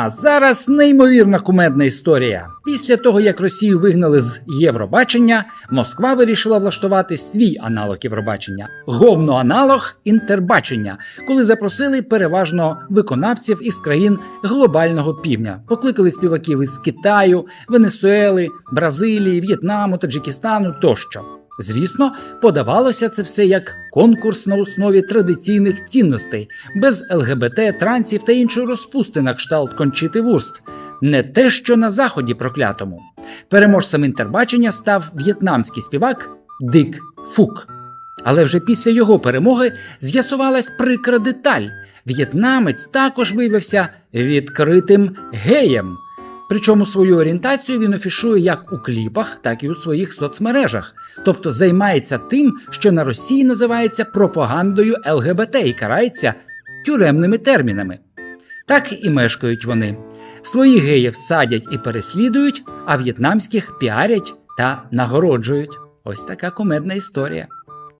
А зараз неймовірна кумедна історія. Після того, як Росію вигнали з Євробачення, Москва вирішила влаштувати свій аналог Євробачення говноаналог інтербачення, коли запросили переважно виконавців із країн глобального півдня, покликали співаків із Китаю, Венесуели, Бразилії, В'єтнаму, Таджикистану тощо. Звісно, подавалося це все як конкурс на основі традиційних цінностей, без ЛГБТ, трансів та іншої розпусти на кшталт кончити вурст. Не те, що на заході проклятому. Переможцем інтербачення став в'єтнамський співак Дик Фук. Але вже після його перемоги з'ясувалась прикра деталь. В'єтнамець також виявився відкритим геєм. Причому свою орієнтацію він афішує як у кліпах, так і у своїх соцмережах, тобто займається тим, що на Росії називається пропагандою ЛГБТ і карається тюремними термінами. Так і мешкають вони. Своїх геїв садять і переслідують, а в'єтнамських піарять та нагороджують. Ось така кумедна історія.